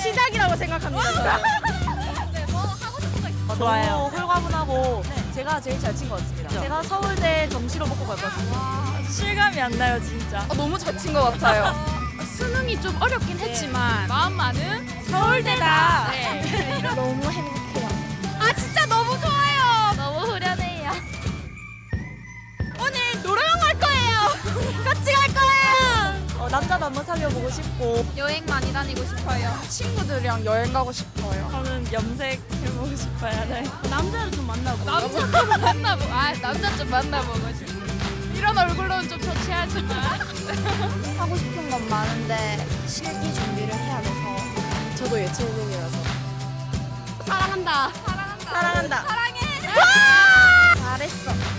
시작이라고 생각합니다. 네, 뭐 하고 싶은 거 있어요? 좋아요. 너무 홀가분하고 제가 제일 잘 친 것 같습니다. 제가 서울대 정시로 먹고 갈 것 같습니다. 실감이 안 나요, 진짜. 너무 잘 친 것 같아요. 수능이 좀 어렵긴 했지만 마음만은 서울대다. 네. 너무 행복 남자도 한번 사귀어보고 싶고 여행 많이 다니고 싶어요. 친구들이랑 여행 가고 싶어요. 저는 염색해보고 싶어요. 네. 남자를 좀 만나고. 남자 좀 만나보고, 아 남자 좀 만나보고 싶어. 이런 얼굴로는 좀 좋지 않지만. 하고 싶은 건 많은데 실기 준비를 해야 돼서 저도 예체능이라서 사랑한다. 사랑한다. 사랑한다. 사랑해. 잘했어.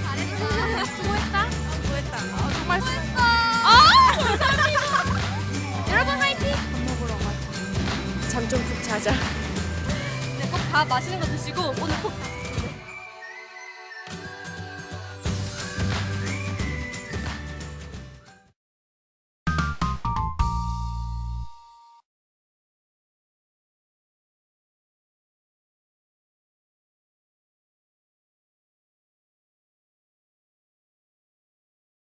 잠 좀 푹 자자. 네, 꼭 밥 맛있는 거 드시고 오늘 꼭